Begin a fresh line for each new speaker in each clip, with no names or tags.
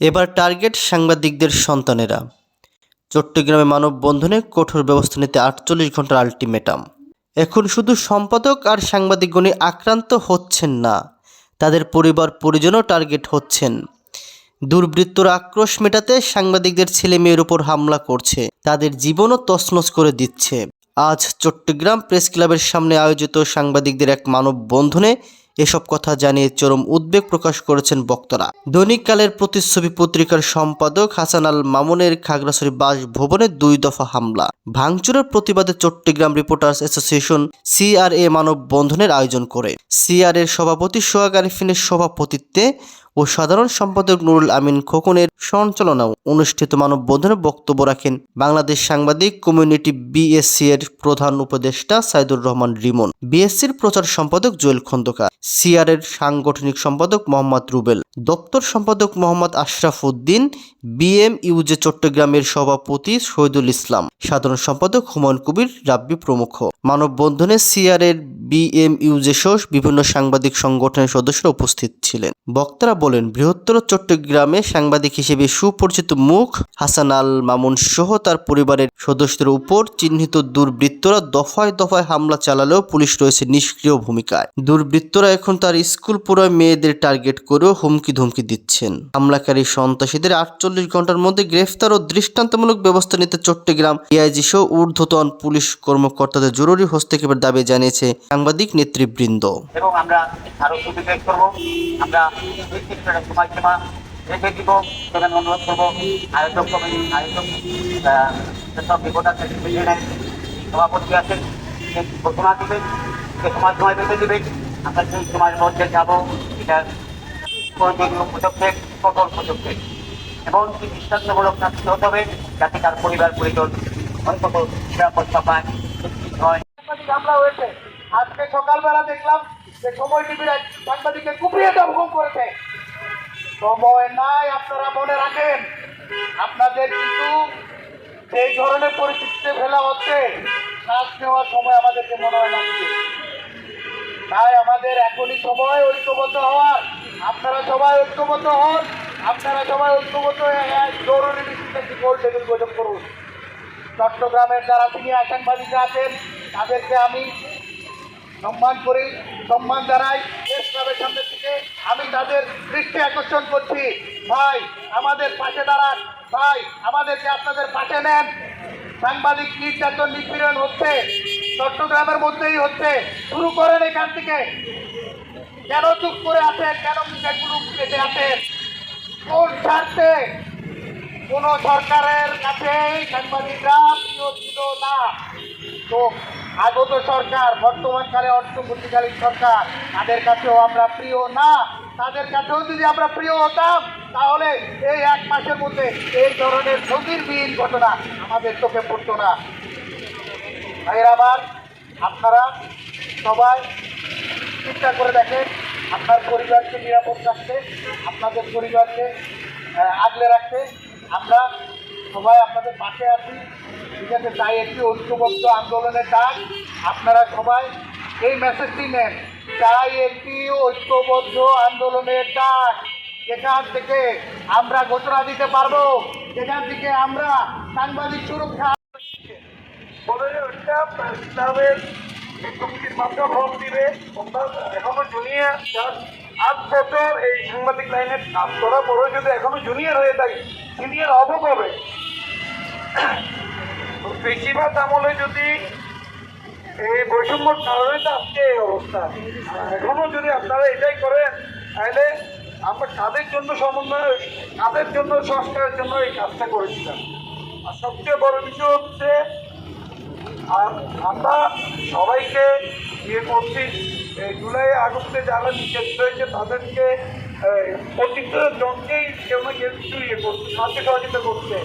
এবার টার্গেট সাংবাদিকদের সন্তানেরা। চট্টগ্রামে মানববন্ধনে কঠোর ব্যবস্থা নিতে আটচল্লিশ ঘণ্টার আলটিমেটাম। এখন শুধু সম্পাদক আর সাংবাদিকগণই আক্রান্ত হচ্ছেন না, তাদের পরিবার পরিজনও টার্গেট হচ্ছেন। দুর্বৃত্তরা আক্রোশ মেটাতে সাংবাদিকদের ছেলে মেয়ের উপর হামলা করছে, তাদের জীবনও তছনছ করে দিচ্ছে। আজ চট্টগ্রাম প্রেস ক্লাবের সামনে আয়োজিত সাংবাদিকদের এক মানববন্ধনে এসব কথা জানিয়ে চরম উদ্বেগ প্রকাশ করেছেন বক্তারা। দৈনিককালের প্রতিচ্ছবি পত্রিকার সম্পাদক হাসান আল মামুনের খাগড়াছড়ি বাস ভবনে দুই দফা হামলা। ভাঙচুরের প্রতিবাদে চট্টগ্রাম রিপোর্টার্স অ্যাসোসিয়েশন সিআরএ মানববন্ধনের আয়োজন করে। সিআর এর সভাপতি সোহাগ আরিফিনের সভাপতিত্বে ও সাধারণ সম্পাদক নুরুল আমিন খোকনের সঞ্চালনাও অনুষ্ঠিত মানববন্ধনে বক্তব্য রাখেন বাংলাদেশ সাংবাদিক কমিউনিটি বিএসসি এর প্রধান উপদেষ্টা সাইদুর রহমান রিমন। বিএসসির প্রচার সম্পাদক জুয়েল খন্দকার। সিআর এর সাংগঠনিক সম্পাদক মোহাম্মদ রুবেল। দপ্তর সম্পাদক মোহাম্মদ আশরাফ উদ্দিন, বিএম ইউজে চট্টগ্রামের সভাপতি শহীদুল ইসলাম, সাধারণ সম্পাদক হুমায়ুন কবির, রাব্বি প্রমুখ। মানববন্ধনে সিআর এর বিএম ইউজে সহ বিভিন্ন সাংবাদিক সংগঠনের সদস্যরা উপস্থিত ছিলেন। বক্তারা বলেন, বৃহত্তর চট্টগ্রামে সাংবাদিক হিসেবে সুপরিচিত মুখ হাসান আল মামুন সহ তার পরিবারের সদস্যদের উপর চিহ্নিত দুর্বৃত্তরা দফায় দফায় হামলা চালালেও পুলিশ রয়েছে নিষ্ক্রিয় ভূমিকায়। দুর্বৃত্তরা এখন তার স্কুল পড়ুয়া মেয়েদের টার্গেট করেও হুমকি ধমকি দিচ্ছেন। হামলাকারী সন্ত্রাসীদের আটচল্লিশ ঘণ্টার মধ্যে গ্রেফতার ও দৃষ্টান্তমূলক ব্যবস্থা নিতে চট্টগ্রাম ডিআইজি সহ ঊর্ধ্বতন পুলিশ কর্মকর্তাদের জরুরি হস্তক্ষেপের দাবি জানিয়েছে সাংবাদিক নেতৃবৃন্দ।
এবং আমরা সভাপতি আছেন ঘোষণা সময় সময় বেঁধে আমরা সেই সময়ের মধ্যে যাব। এটা প্রয়োজনীয় পদক্ষেপ কঠোর পদক্ষেপ এবং কি দৃষ্টান্তমূলক শাস্তি হতে হবে যাতে তার পরিবার পরিজন অন্তত নিরাপত্তা পায় নিশ্চিত হয়
হামলা হয়েছে আজকে সকালবেলা দেখলাম যে সময় টিভির এক সাংবাদিককে কুপিয়ে দমকম করেছে সময় নাই আপনারা মনে রাখেন আপনাদের কিন্তু এই ধরনের পরিস্থিতিতে ফেলা হচ্ছে শ্বাস নেওয়ার সময় আমাদেরকে মনে হয় লাগছে তাই আমাদের এখনই সময় ঐক্যবদ্ধ হওয়ার আপনারা সবাই ঐক্যবদ্ধ হন। আপনারা সবাই ঐক্যবদ্ধ জরুরি ভিত্তিতে একটি গোল টেবিল বৈঠক করুন। চট্টগ্রামের যারা সিনিয়র সাংবাদিকরা আছেন, তাদেরকে আমি সম্মান করি, সম্মান জানাই। ক্লাবের সামনে থেকে আমি তাদের দৃষ্টি আকর্ষণ করছি। ভাই, আমাদের পাশে দাঁড়ান। ভাই, আমাদেরকে আপনাদের পাশে নেন। সাংবাদিক নির্যাতন নিপীড়ন হচ্ছে, চট্টগ্রামের মধ্যেই হচ্ছে। শুরু করেন এখান থেকে। কেন চুপ করে আছেন? কেন মুখেগুলো পেতে আছেন কোন স্বার্থে? কোন সরকারের কাছে সাংবাদিকরা প্রিয় ছিল না। তো আগত সরকার বর্তমানকালে অন্তর্বর্তীকালীন সরকার, তাদের কাছেও আমরা প্রিয় না। তাদের কাছেও যদি আমরা প্রিয় হতাম, তাহলে এই এক মাসের মধ্যে এই ধরনের নজিরবিহীন ঘটনা আমাদের চোখে পড়তো না। ভাইয়ের আবার আপনারা সবাই চিন্তা করে দেখেন, আপনার পরিবারকে নিরাপদ রাখতে, আপনাদের পরিবারকে আগলে রাখতে আমরা সবাই আপনাদের পাশে আছি। ঠিক আছে, তাই একটি ঐক্যবদ্ধ আন্দোলনের ডাক আপনারা সবাই এই মেসেজটি নেন। তাই একটি ঐক্যবদ্ধ আন্দোলনের ডাক যেখান থেকে আমরা ঘোষণা দিতে পারব, যেখান থেকে আমরা সাংবাদিক সুরক্ষা
ওইটা ইসলামের চুক্তির মাত্রা ফর্ম দিবে। এখনও বছর এই সাংবাদিক লাইনে কাজ করার পরেও যদি এখনও জুনিয়র হয়ে থাকে সিনিয়র হব কবে? বেশিরভাগ আমলে যদি এই বৈষম্যর কারণে এই অবস্থা। আর এখনও যদি আপনারা এটাই করেন, তাহলে আমরা কাদের জন্য সমন্বয়, কাদের জন্য সংস্কারের জন্য এই কাজটা করেছিলাম? আর সবচেয়ে বড় বিষয় হচ্ছে আর আমরা সবাইকে ইয়ে করছি। জুলাই আগস্টে যারা নিষেধ হয়েছে তাদেরকে প্রতিটা জনকেই কেউ না কেউ কিছু ইয়ে করছে সাহায্য সহযোগিতা করছে।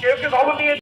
কেউ কেউ খবর নিয়ে